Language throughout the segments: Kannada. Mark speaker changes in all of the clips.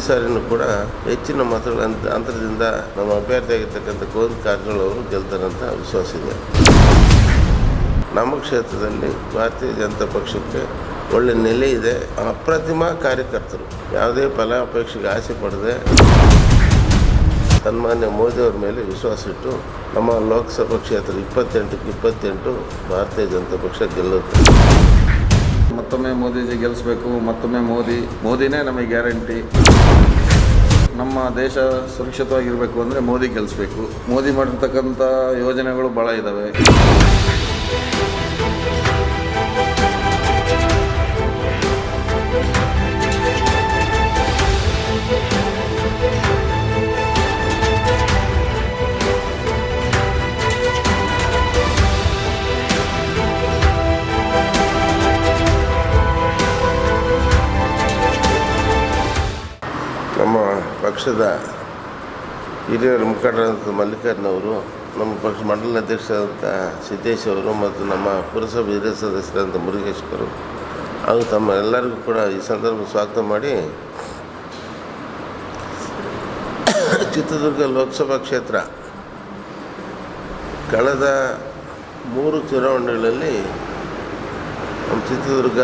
Speaker 1: ಸಾರಿನೂ ಕೂಡ ಹೆಚ್ಚಿನ ಮತಗಳ ಅಂತ- ಅಂತರದಿಂದ ನಮ್ಮ ಅಭ್ಯರ್ಥಿಯಾಗಿರ್ತಕ್ಕಂಥ ಗೋವಿಂದ ಕಾರಜೋಳ ಅವರು ಗೆಲ್ತಾರಂತ ವಿಶ್ವಾಸ ಇದೆ. ನಮ್ಮ ಕ್ಷೇತ್ರದಲ್ಲಿ ಭಾರತೀಯ ಜನತಾ ಪಕ್ಷಕ್ಕೆ ಒಳ್ಳೆ ನೆಲೆ ಇದೆ. ಅಪ್ರತಿಮ ಕಾರ್ಯಕರ್ತರು. ಯಾವುದೇ ಫಲಾಪೇಕ್ಷೆಗೆ ಆಸೆ ಪಡದೆ ಸನ್ಮಾನ್ಯ ಮೋದಿಯವ್ರ ಮೇಲೆ ವಿಶ್ವಾಸ ಇಟ್ಟು ನಮ್ಮ ಲೋಕಸಭಾ ಕ್ಷೇತ್ರ ಇಪ್ಪತ್ತೆಂಟಕ್ಕೆ ಇಪ್ಪತ್ತೆಂಟು ಭಾರತೀಯ ಜನತಾ ಪಕ್ಷ ಗೆಲ್ಲುತ್ತೆ.
Speaker 2: ಮತ್ತೊಮ್ಮೆ ಮೋದಿಜಿ ಗೆಲ್ಲಿಸ್ಬೇಕು ಮತ್ತೊಮ್ಮೆ ಮೋದಿ ಮೋದಿನೇ ನಮಗೆ ಗ್ಯಾರಂಟಿ. ನಮ್ಮ ದೇಶ ಸುರಕ್ಷಿತವಾಗಿರಬೇಕು ಅಂದರೆ ಮೋದಿ ಗೆಲ್ಲಿಸ್ಬೇಕು ಮೋದಿ ಮಾಡಿರ್ತಕ್ಕಂಥ ಯೋಜನೆಗಳು ಭಾಳ ಇದ್ದಾವೆ
Speaker 1: ಪಕ್ಷದ ಹಿರಿಯರ ಮುಖಂಡರಾದಂಥ ಮಲ್ಲಿಕಾರ್ಜುನ ಅವರು ನಮ್ಮ ಪಕ್ಷ ಮಂಡಲ ಅಧ್ಯಕ್ಷರಾದಂಥ ಸಿದ್ದೇಶ್ ಅವರು ಮತ್ತು ನಮ್ಮ ಪುರಸಭೆ ಹಿರಿಯ ಸದಸ್ಯರಾದಂಥ ಮುರುಗೇಶ್ವರು ಹಾಗೂ ತಮ್ಮ ಎಲ್ಲರಿಗೂ ಕೂಡ ಈ ಸಂದರ್ಭ ಸ್ವಾಗತ ಮಾಡಿ ಚಿತ್ರದುರ್ಗ ಲೋಕಸಭಾ ಕ್ಷೇತ್ರ. ಕಳೆದ ಮೂರು ಚುನಾವಣೆಗಳಲ್ಲಿ ನಮ್ಮ ಚಿತ್ರದುರ್ಗ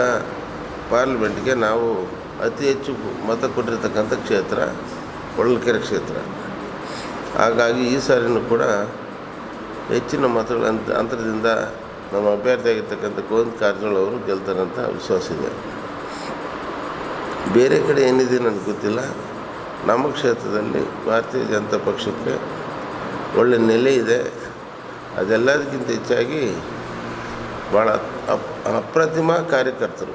Speaker 1: ಪಾರ್ಲಿಮೆಂಟ್ಗೆ ನಾವು ಅತಿ ಹೆಚ್ಚು ಮತ ಕೊಟ್ಟಿರ್ತಕ್ಕಂಥ ಕ್ಷೇತ್ರ. ಹೊಳಲ್ಕೆರೆ ಕ್ಷೇತ್ರ. ಹಾಗಾಗಿ ಈ ಸಾರಿನೂ ಕೂಡ ಹೆಚ್ಚಿನ ಮತಗಳ ಅಂತ ಅಂತರದಿಂದ ನಮ್ಮ ಅಭ್ಯರ್ಥಿಯಾಗಿರ್ತಕ್ಕಂಥ ಗೋವಿಂದ ಕಾರಜೋಳ ಅವರು ಗೆಲ್ತಾರಂತ ವಿಶ್ವಾಸ ಇದೆ. ಬೇರೆ ಕಡೆ ಏನಿದೆ ನನಗೆ ಗೊತ್ತಿಲ್ಲ. ನಮ್ಮ ಕ್ಷೇತ್ರದಲ್ಲಿ ಭಾರತೀಯ ಜನತಾ ಪಕ್ಷಕ್ಕೆ ಒಳ್ಳೆ ನೆಲೆ ಇದೆ. ಅದೆಲ್ಲದಕ್ಕಿಂತ ಹೆಚ್ಚಾಗಿ ಭಾಳ ಅಪ್, ಅಪ್ರತಿಮ ಕಾರ್ಯಕರ್ತರು.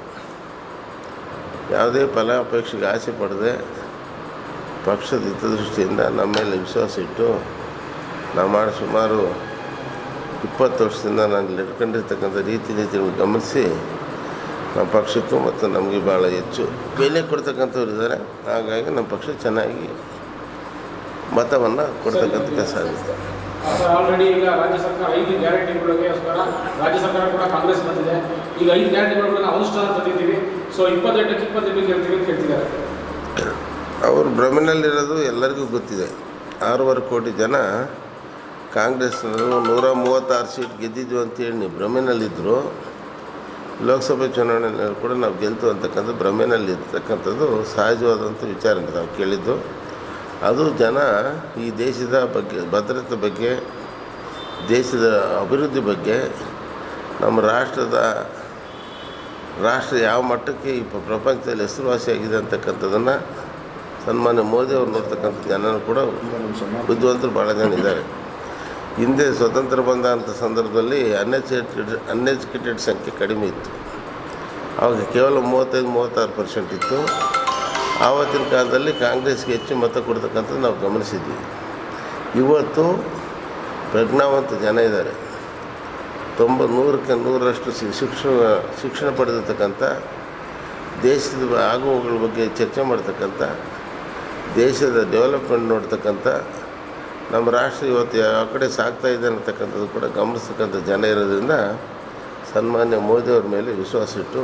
Speaker 1: ಯಾವುದೇ ಫಲಾಪೇಕ್ಷೆಗೆ ಆಸೆ ಪಡದೆ ಪಕ್ಷದ ಹಿತದೃಷ್ಟಿಯಿಂದ ನಮ್ಮ ಮೇಲೆ ವಿಶ್ವಾಸ ಇಟ್ಟು ನಾವು ಮಾಡಿ ಸುಮಾರು ಇಪ್ಪತ್ತು ವರ್ಷದಿಂದ ನಾನು ನಡ್ಕೊಂಡಿರ್ತಕ್ಕಂಥ ರೀತಿ ರೀತಿಗಳು ಗಮನಿಸಿ ನಮ್ಮ ಪಕ್ಷಕ್ಕೂ ಮತ್ತು ನಮಗೆ ಭಾಳ ಹೆಚ್ಚು ಬೆಲೆ ಕೊಡ್ತಕ್ಕಂಥವ್ರು ಇದ್ದಾರೆ. ಹಾಗಾಗಿ ನಮ್ಮ ಪಕ್ಷ ಚೆನ್ನಾಗಿ ಮತವನ್ನು ಕೊಡ್ತಕ್ಕಂಥ ಕೆಲಸ ಆಗುತ್ತೆ.
Speaker 3: ಆಲ್ರೆಡಿ ಈಗ ರಾಜ್ಯ ಸರ್ಕಾರ ಐದು ಗ್ಯಾರಂಟಿಗಳಿಗೋಸ್ಕರ ರಾಜ್ಯ ಸರ್ಕಾರ ಕೂಡ ಕಾಂಗ್ರೆಸ್ ಬಂದಿದೆ. ಈಗ ಐದು ಗ್ಯಾರಂಟಿಗಳನ್ನ ಅನುಷ್ಠಾನ ತಂದಿದ್ದೀವಿ. ಸೊ ಇಪ್ಪತ್ತೆಂಟಕ್ಕೆ ಇಪ್ಪತ್ತೆಂಟು ಗೆಲ್ತೀವಿ ಅಂತ ಹೇಳ್ತಿದ್ದಾರೆ.
Speaker 1: ಅವರು ಭ್ರಮೆನಲ್ಲಿರೋದು ಎಲ್ಲರಿಗೂ ಗೊತ್ತಿದೆ. ಆರೂವರೆ ಕೋಟಿ ಜನ ಕಾಂಗ್ರೆಸ್ನವರು ನೂರ ಮೂವತ್ತಾರು ಸೀಟ್ ಗೆದ್ದಿದ್ವು ಅಂತೇಳಿ ನೀವು ಭ್ರಮೆನಲ್ಲಿದ್ದರು ಲೋಕಸಭೆ ಚುನಾವಣೆಯಲ್ಲಿ ಕೂಡ ನಾವು ಗೆಲ್ತು ಅಂತಕ್ಕಂಥ ಭ್ರಮೆನಲ್ಲಿ ಇರ್ತಕ್ಕಂಥದ್ದು ಸಹಜವಾದಂಥ ವಿಚಾರ ನಾವು ಕೇಳಿದ್ದು. ಅದು ಜನ ಈ ದೇಶದ ಬಗ್ಗೆ, ಭದ್ರತೆ ಬಗ್ಗೆ, ದೇಶದ ಅಭಿವೃದ್ಧಿ ಬಗ್ಗೆ, ನಮ್ಮ ರಾಷ್ಟ್ರದ, ರಾಷ್ಟ್ರ ಯಾವ ಮಟ್ಟಕ್ಕೆ ಈ ಪ್ರ- ಪ್ರಪಂಚದಲ್ಲಿ ಹೆಸರುವಾಸಿಯಾಗಿದೆ ಅಂತಕ್ಕಂಥದ್ದನ್ನು ಸನ್ಮಾನ್ಯ ಮೋದಿ ಅವ್ರು ನೋಡ್ತಕ್ಕಂಥ ಜನರು ಕೂಡ ಬುದ್ಧಿವಂತರು ಭಾಳ ಜನ ಇದ್ದಾರೆ. ಹಿಂದೆ ಸ್ವತಂತ್ರ ಬಂದ ಅಂಥ ಸಂದರ್ಭದಲ್ಲಿ ಅನ್ಎಜುಕೇಟೆಡ್ ಅನ್ಎಜುಕೇಟೆಡ್ ಸಂಖ್ಯೆ ಕಡಿಮೆ ಇತ್ತು. ಆವಾಗ ಕೇವಲ ಮೂವತ್ತೈದು, ಮೂವತ್ತಾರು ಪರ್ಸೆಂಟ್ ಇತ್ತು. ಆವತ್ತಿನ ಕಾಲದಲ್ಲಿ ಕಾಂಗ್ರೆಸ್ಗೆ ಹೆಚ್ಚು ಮತ ಕೊಡ್ತಕ್ಕಂಥದ್ದು ನಾವು ಗಮನಿಸಿದ್ವಿ. ಇವತ್ತು ಪ್ರಜ್ಞಾವಂತ ಜನ ಇದ್ದಾರೆ. ತೊಂಬ ನೂರಕ್ಕೆ ನೂರರಷ್ಟು ಶಿಕ್ಷಣ ಶಿಕ್ಷಣ ಪಡೆದಿರ್ತಕ್ಕಂಥ, ದೇಶದ ಆಗುವಗಳ ಬಗ್ಗೆ ಚರ್ಚೆ ಮಾಡ್ತಕ್ಕಂಥ ದೇಶದ ಡೆವಲಪ್ಮೆಂಟ್ ನೋಡ್ತಕ್ಕಂಥ ನಮ್ಮ ರಾಷ್ಟ್ರ ಇವತ್ತು ಯಾವ ಕಡೆ ಇದೆ ಅನ್ನತಕ್ಕಂಥದ್ದು ಕೂಡ ಗಮನಿಸ್ತಕ್ಕಂಥ ಜನ ಇರೋದ್ರಿಂದ ಸನ್ಮಾನ್ಯ ಮೋದಿಯವ್ರ ಮೇಲೆ ವಿಶ್ವಾಸ ಇಟ್ಟು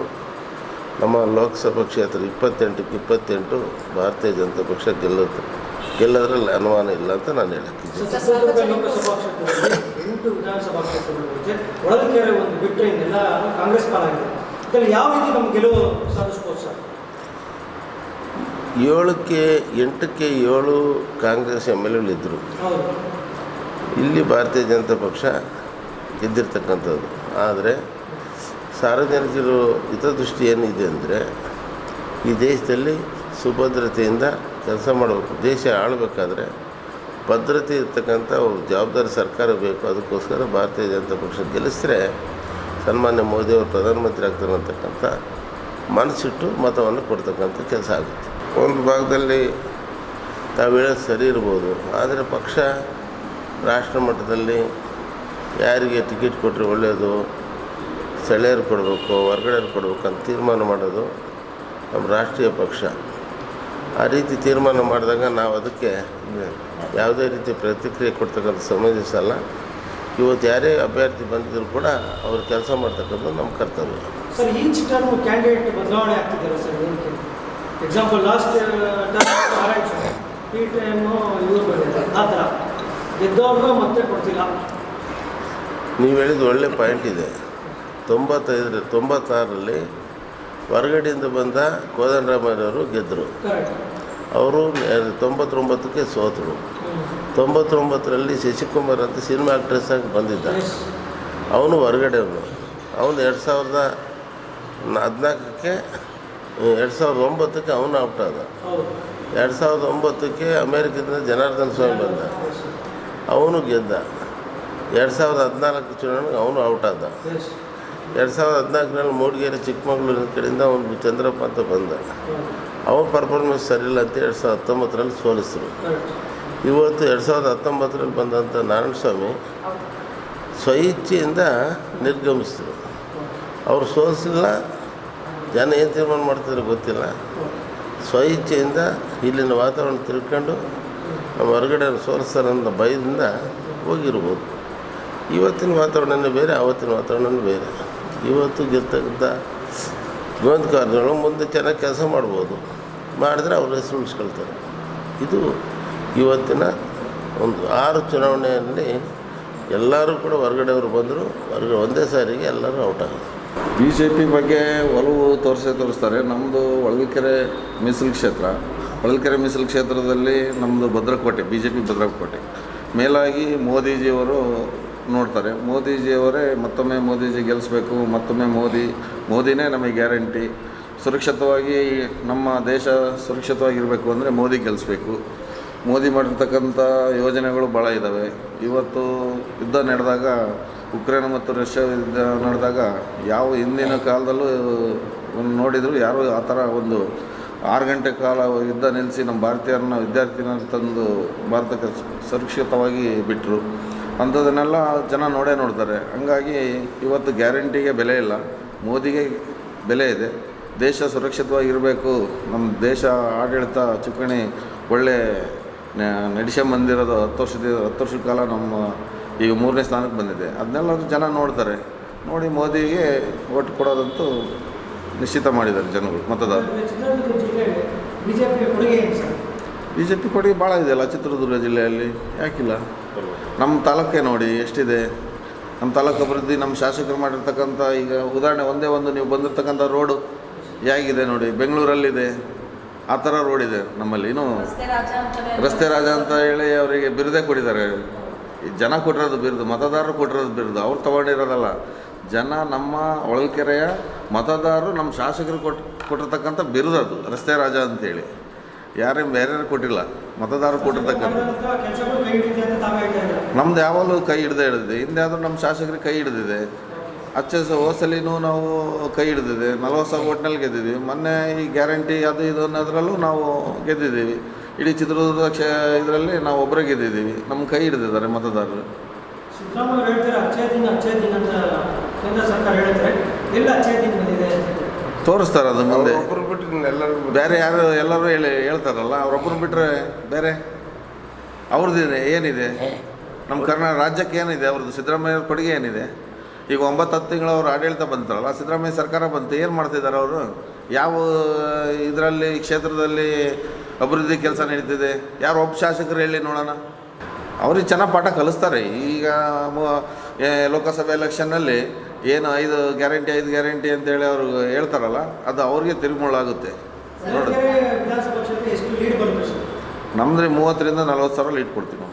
Speaker 1: ನಮ್ಮ ಲೋಕಸಭಾ ಕ್ಷೇತ್ರ ಇಪ್ಪತ್ತೆಂಟಕ್ಕೆ ಇಪ್ಪತ್ತೆಂಟು, ಭಾರತೀಯ ಜನತಾ ಪಕ್ಷ ಗೆಲ್ಲುತ್ತೆ. ಗೆಲ್ಲೋದ್ರಲ್ಲಿ ಅನುಮಾನ ಇಲ್ಲ ಅಂತ ನಾನು ಹೇಳಕ್ಕಿದ್ದೀನಿ.
Speaker 4: ಚಿತ್ರದುರ್ಗ ಲೋಕಸಭಾ
Speaker 1: ಏಳಕ್ಕೆ ಎಂಟಕ್ಕೆ ಏಳು ಕಾಂಗ್ರೆಸ್ ಎಂ ಎಲ್ ಎಗಳಿದ್ದರು ಇಲ್ಲಿ ಭಾರತೀಯ ಜನತಾ ಪಕ್ಷ ಗೆದ್ದಿರ್ತಕ್ಕಂಥದ್ದು. ಆದರೆ ಸಾರ್ವಜನಿಕರು ಹಿತದೃಷ್ಟಿ ಏನಿದೆ ಅಂದರೆ ಈ ದೇಶದಲ್ಲಿ ಸುಭದ್ರತೆಯಿಂದ ಕೆಲಸ ಮಾಡಬೇಕು ದೇಶ ಆಳಬೇಕಾದ್ರೆ ಭದ್ರತೆ ಇರ್ತಕ್ಕಂಥ ಒಂದು ಜವಾಬ್ದಾರಿ ಸರ್ಕಾರ ಬೇಕು. ಅದಕ್ಕೋಸ್ಕರ ಭಾರತೀಯ ಜನತಾ ಪಕ್ಷ ಗೆಲ್ಲಿಸಿದ್ರೆ ಸನ್ಮಾನ್ಯ ಮೋದಿಯವರು ಪ್ರಧಾನಮಂತ್ರಿ ಆಗ್ತಾರೆ ಅಂತಕ್ಕಂಥ ಮನಸ್ಸಿಟ್ಟು ಮತವನ್ನು ಕೊಡ್ತಕ್ಕಂಥ ಕೆಲಸ ಆಗುತ್ತೆ. ಒಂದು ಭಾಗದಲ್ಲಿ ತಾವು ಹೇಳೋದು ಸರಿ ಇರ್ಬೋದು, ಆದರೆ ಪಕ್ಷ ರಾಷ್ಟ್ರ ಮಟ್ಟದಲ್ಲಿ ಯಾರಿಗೆ ಟಿಕೆಟ್ ಕೊಟ್ಟರೆ ಒಳ್ಳೆಯದು ಸ್ಥಳೀಯರು ಕೊಡಬೇಕು, ಹೊರ್ಗಡೆಯವ್ರು ಕೊಡಬೇಕು ಅಂತ ತೀರ್ಮಾನ ಮಾಡೋದು ನಮ್ಮ ರಾಷ್ಟ್ರೀಯ ಪಕ್ಷ. ಆ ರೀತಿ ತೀರ್ಮಾನ ಮಾಡಿದಾಗ ನಾವು ಅದಕ್ಕೆ ಯಾವುದೇ ರೀತಿ ಪ್ರತಿಕ್ರಿಯೆ ಕೊಡ್ತಕ್ಕಂಥ ಸಂಬಂಧಿಸಲ್ಲ ಇವತ್ತು ಯಾರೇ ಅಭ್ಯರ್ಥಿ ಬಂದಿದ್ರು ಕೂಡ ಅವ್ರು ಕೆಲಸ ಮಾಡ್ತಕ್ಕಂಥದ್ದು ನಮ್ಮ ಕರ್ತವ್ಯ.
Speaker 4: Example last term R P T M ಇವ್ರು ಬಂದಿದ್ದಾರೆ. ಆ ಥರ. ಗೆದ್ದವ್ರಿಗೂ ಮತ್ತೆ ಕೊಡ್ತಿಲ್ಲ
Speaker 1: ನೀವು ಹೇಳಿದ ಒಳ್ಳೆ ಪಾಯಿಂಟ್ ಇದೆ. ತೊಂಬತ್ತೈದರ ತೊಂಬತ್ತಾರರಲ್ಲಿ ಹೊರಗಡೆಯಿಂದ ಬಂದ ಕೋದಂಡರಾಮಯ್ಯನವರು ಗೆದ್ದರು ಅವರು ತೊಂಬತ್ತೊಂಬತ್ತಕ್ಕೆ ಸೋತರು. ತೊಂಬತ್ತೊಂಬತ್ತರಲ್ಲಿ ಶಶಿಕುಮಾರ್ ಅಂತ ಸಿನಿಮಾ ಆ್ಯಕ್ಟ್ರೆಸ್ ಆಗಿ ಬಂದಿದ್ದ. ಅವನು ಹೊರಗಡೆ ಅವನು ಅವನು ಎರಡು ಸಾವಿರದ ಹದಿನಾಲ್ಕಕ್ಕೆ ಎರಡು ಸಾವಿರದ ಒಂಬತ್ತಕ್ಕೆ ಅವನು ಔಟ್ ಆದ. ಎರಡು ಸಾವಿರದ ಒಂಬತ್ತಕ್ಕೆ ಅಮೇರಿಕದಿಂದ ಜನಾರ್ದನ್ ಸ್ವಾಮಿ ಬಂದ. ಅವನು ಗೆದ್ದ. ಎರಡು ಸಾವಿರದ ಹದಿನಾಲ್ಕು ಚುನಾವಣೆಗೆ ಅವನು ಔಟ್ ಆದ. ಎರಡು ಸಾವಿರದ ಹದಿನಾಲ್ಕರಲ್ಲಿ ಮೂಡಿಗೆರೆ ಚಿಕ್ಕಮಗಳೂರಿನ ಕಡೆಯಿಂದ ಅವನು ಚಂದ್ರಪ್ಪ ಅಂತ ಬಂದ. ಅವನ ಪರ್ಫಾರ್ಮೆನ್ಸ್ ಸರಿಯಿಲ್ಲ ಅಂತ ಎರಡು ಸಾವಿರದ ಹತ್ತೊಂಬತ್ತರಲ್ಲಿ ಸೋಲಿಸಿದ್ರು ಇವತ್ತು ಎರಡು ಸಾವಿರದ ಹತ್ತೊಂಬತ್ತರಲ್ಲಿ ಬಂದಂಥ ನಾರಾಯಣಸ್ವಾಮಿ ಸ್ವಇಚ್ಛೆಯಿಂದ ನಿರ್ಗಮಿಸಿದರು. ಅವರು ಸೋಲಿಸಿಲ್ಲ ಜನ ಏನು ತೀರ್ಮಾನ ಮಾಡ್ತಿದ್ರು ಗೊತ್ತಿಲ್ಲ. ಸ್ವಇಚ್ಛೆಯಿಂದ ಇಲ್ಲಿನ ವಾತಾವರಣ ತಿಳ್ಕೊಂಡು ನಮ್ಮ ಹೊರಗಡೆ ಸೋಲಿಸ್ತಾರೆ ಅನ್ನೋ ಭಯದಿಂದ ಹೋಗಿರ್ಬೋದು. ಇವತ್ತಿನ ವಾತಾವರಣನೇ ಬೇರೆ, ಆವತ್ತಿನ ವಾತಾವರಣನೇ ಬೇರೆ. ಇವತ್ತು ಗೆರ್ತಕ್ಕಂಥ ಗೋವಿಂದ ಮುಂದೆ ಚೆನ್ನಾಗಿ ಕೆಲಸ ಮಾಡ್ಬೋದು. ಮಾಡಿದ್ರೆ ಅವ್ರ ಹೆಸರು ಉಳಿಸ್ಕೊಳ್ತಾರೆ. ಇದು ಇವತ್ತಿನ ಒಂದು ಆರು ಚುನಾವಣೆಯಲ್ಲಿ ಎಲ್ಲರೂ ಕೂಡ ಹೊರಗಡೆಯವರು ಬಂದರು, ಹೊರಗಡೆ ಒಂದೇ ಸಾರಿಗೆ ಎಲ್ಲರೂ ಔಟ್ ಆಗೋದು.
Speaker 2: ಬಿ ಜೆ ಪಿ ಬಗ್ಗೆ ಒಲವು ತೋರಿಸೇ ತೋರಿಸ್ತಾರೆ. ನಮ್ಮದು ಹೊಳಲ್ಕೆರೆ ಮೀಸಲು ಕ್ಷೇತ್ರ. ಹೊಳಲ್ಕೆರೆ ಮೀಸಲು ಕ್ಷೇತ್ರದಲ್ಲಿ ನಮ್ಮದು ಭದ್ರಕೋಟೆ ಬಿ ಜೆ ಪಿ ಭದ್ರಕೋಟೆ. ಮೇಲಾಗಿ ಮೋದಿಜಿಯವರು ನೋಡ್ತಾರೆ. ಮೋದಿಜಿಯವರೇ ಮತ್ತೊಮ್ಮೆ ಮೋದಿಜಿ ಗೆಲ್ಲಿಸ್ಬೇಕು ಮತ್ತೊಮ್ಮೆ ಮೋದಿ, ಮೋದಿನೇ ನಮಗೆ ಗ್ಯಾರಂಟಿ. ಸುರಕ್ಷಿತವಾಗಿ ನಮ್ಮ ದೇಶ ಸುರಕ್ಷಿತವಾಗಿರಬೇಕು ಅಂದರೆ ಮೋದಿ ಗೆಲ್ಲಿಸ್ಬೇಕು ಮೋದಿ ಮಾಡಿರ್ತಕ್ಕಂಥ ಯೋಜನೆಗಳು ಭಾಳ ಇದ್ದಾವೆ ಇವತ್ತು ಯುದ್ಧ ನಡೆದಾಗ ಉಕ್ರೇನ್ ಮತ್ತು ರಷ್ಯಾ ಯುದ್ಧ ನಡೆದಾಗ ಯಾವ ಹಿಂದಿನ ಕಾಲದಲ್ಲೂ ನೋಡಿದ್ರು ಯಾರೂ ಆ ಥರ ಒಂದು ಆರು ಗಂಟೆ ಕಾಲ ಯುದ್ಧ ನಿಲ್ಲಿಸಿ ನಮ್ಮ ಭಾರತೀಯರನ್ನ ವಿದ್ಯಾರ್ಥಿನ ತಂದು ಭಾರತಕ್ಕೆ ಸುರಕ್ಷಿತವಾಗಿ ಬಿಟ್ಟರು. ಅಂಥದನ್ನೆಲ್ಲ ಜನ ನೋಡೇ ನೋಡ್ತಾರೆ. ಹಂಗಾಗಿ ಇವತ್ತು ಗ್ಯಾರಂಟಿಗೆ ಬೆಲೆ ಇಲ್ಲ. ಮೋದಿಗೆ ಬೆಲೆ ಇದೆ. ದೇಶ ಸುರಕ್ಷಿತವಾಗಿರಬೇಕು ನಮ್ಮ ದೇಶ ಆಡಳಿತ ಚುಕ್ಕಣಿ ಒಳ್ಳೆ ನಡೆಸ್ಕೊಂಬಂದಿರೋದು ಹತ್ತು ವರ್ಷದ ಹತ್ತು ವರ್ಷದ ಕಾಲ ನಮ್ಮ ಈಗ ಮೂರನೇ ಸ್ಥಾನಕ್ಕೆ ಬಂದಿದೆ. ಅದನ್ನೆಲ್ಲ ಜನ ನೋಡ್ತಾರೆ. ನೋಡಿ ಮೋದಿಗೆ ಓಟ್ ಕೊಡೋದಂತೂ ನಿಶ್ಚಿತ ಮಾಡಿದ್ದಾರೆ ಜನಗಳು ಮತದಾರರು.
Speaker 4: ಬಿ ಜೆ ಪಿ ಕೊಡುಗೆ ಸರ್?
Speaker 2: ಬಿ ಜೆ ಪಿ ಕೊಡುಗೆ ಭಾಳ ಇದೆಯಲ್ಲ ಚಿತ್ರದುರ್ಗ ಜಿಲ್ಲೆಯಲ್ಲಿ? ಯಾಕಿಲ್ಲ? ನಮ್ಮ ತಾಲೂಕೆ ನೋಡಿ ಎಷ್ಟಿದೆ. ನಮ್ಮ ತಾಲೂಕು ಅಭಿವೃದ್ಧಿ ನಮ್ಮ ಶಾಸಕರು ಮಾಡಿರ್ತಕ್ಕಂಥ ಈಗ ಉದಾಹರಣೆ ಒಂದೇ ಒಂದು ನೀವು ಬಂದಿರತಕ್ಕಂಥ ರೋಡು ಹೇಗಿದೆ ನೋಡಿ ಬೆಂಗಳೂರಲ್ಲಿದೆ. ಆ ಥರ ರೋಡ್ ಇದೆ ನಮ್ಮಲ್ಲಿ. ಇನ್ನೂ ರಸ್ತೆ ರಾಜ ಅಂತ ಹೇಳಿ ಅವರಿಗೆ ಬಿರುದೇ ಕೊಟ್ಟಿದ್ದಾರೆ. ಈ ಜನ ಕೊಟ್ಟಿರೋದು ಬಿರುದು, ಮತದಾರರು ಕೊಟ್ಟಿರೋದು ಬಿರುದು, ಅವ್ರು ತೊಗೊಂಡಿರೋದಲ್ಲ. ಜನ ನಮ್ಮ ಹೊಳಲ್ಕೆರೆಯ ಮತದಾರರು ನಮ್ಮ ಶಾಸಕರು ಕೊಟ್ಟು ಕೊಟ್ಟಿರ್ತಕ್ಕಂಥ ಬಿರುದು ಅದು, ರಸ್ತೆ ರಾಜ ಅಂತೇಳಿ ಯಾರೇ ಬೇರೆ ಕೊಟ್ಟಿಲ್ಲ, ಮತದಾರರು ಕೊಟ್ಟಿರ್ತಕ್ಕಂಥ. ನಮ್ದು ಯಾವಾಗಲೂ ಕೈ ಹಿಡ್ದೇ ಹಿಡಿದಿದೆ, ಹಿಂದೆ ಆದರೂ ನಮ್ಮ ಶಾಸಕರಿಗೆ ಕೈ ಹಿಡಿದಿದೆ. ಅಚ್ಚ ಹೋಸಲಿನೂ ನಾವು ಕೈ ಹಿಡಿದಿದೆ, ನಲ್ವತ್ತು ಸಾವಿರ ಓಟ್ನಲ್ಲಿ ಗೆದ್ದಿದ್ದೀವಿ. ಮೊನ್ನೆ ಈ ಗ್ಯಾರಂಟಿ ಅದು ಇದು ಅನ್ನೋದ್ರಲ್ಲೂ ನಾವು ಗೆದ್ದಿದ್ದೀವಿ. ಇಡೀ ಚಿತ್ರದುರ್ಗ ಕ್ಷ ಇದರಲ್ಲಿ ನಾವು ಒಬ್ಬರೇ ಗೆದ್ದಿದ್ದೀವಿ ನಮ್ಮ ಕೈ ಹಿಡಿದಿದ್ದಾರೆ ಮತದಾರರು.
Speaker 4: ಸಿದ್ದರಾಮಯ್ಯ ಹೇಳ್ತಾರೆ ಅಚ್ಚೇ ದಿನ ಅಚ್ಚೇ ದಿನ ಅಂತ ಕೇಂದ್ರ ಸರ್ಕಾರ ಹೇಳಿದ್ರೆ ಎಲ್ಲ ಅಚ್ಚೇ ದಿನ ಬಂದಿದೆ
Speaker 2: ತೋರಿಸ್ತಾರೆ ಅದು ಮುಂದೆ.
Speaker 1: ಒಬ್ಬರು ಬಿಟ್ಟರೆ ಎಲ್ಲರೂ
Speaker 2: ಬೇರೆ ಯಾರು ಎಲ್ಲರೂ ಹೇಳಿ ಹೇಳ್ತಾರಲ್ಲ ಅವ್ರೊಬ್ಬರು ಬಿಟ್ಟರೆ ಬೇರೆ? ಅವ್ರದ್ದಿದೆ ಏನಿದೆ? ನಮ್ಮ ಕರ್ನಾಟಕ ರಾಜ್ಯಕ್ಕೆ ಏನಿದೆ? ಅವ್ರದ್ದು ಸಿದ್ದರಾಮಯ್ಯ ಕೊಡುಗೆ ಏನಿದೆ? ಈಗ ಒಂಬತ್ತು ಹತ್ತು ತಿಂಗಳು ಅವ್ರು ಆಡಳಿತ ಬಂತಾರಲ್ಲ ಸಿದ್ದರಾಮಯ್ಯ ಸರ್ಕಾರ ಬಂತು ಏನು ಮಾಡ್ತಿದ್ದಾರೆ ಅವರು? ಯಾವ ಇದರಲ್ಲಿ ಕ್ಷೇತ್ರದಲ್ಲಿ ಅಭಿವೃದ್ಧಿ ಕೆಲಸ ನಡೀತಿದೆ? ಯಾರು ಒಬ್ಬ ಶಾಸಕರು ಹೇಳಿ ನೋಡೋಣ. ಅವ್ರಿಗೆ ಚೆನ್ನಾಗಿ ಪಾಠ ಕಲಿಸ್ತಾರೆ. ಈಗ ಲೋಕಸಭೆ ಎಲೆಕ್ಷನ್ನಲ್ಲಿ ಏನು ಐದು ಗ್ಯಾರಂಟಿ ಐದು ಗ್ಯಾರಂಟಿ ಅಂತೇಳಿ ಅವರು ಹೇಳ್ತಾರಲ್ಲ ಅದು ಅವ್ರಿಗೆ ತಿರುಮುಳಾಗುತ್ತೆ ನೋಡಿ
Speaker 4: ಲೀಡ್ ಬರುತ್ತೆ
Speaker 2: ಮೂವತ್ತರಿಂದ ನಲ್ವತ್ತು ಸಾವಿರ ಲೀಟ್ ಕೊಡ್ತೀವಿ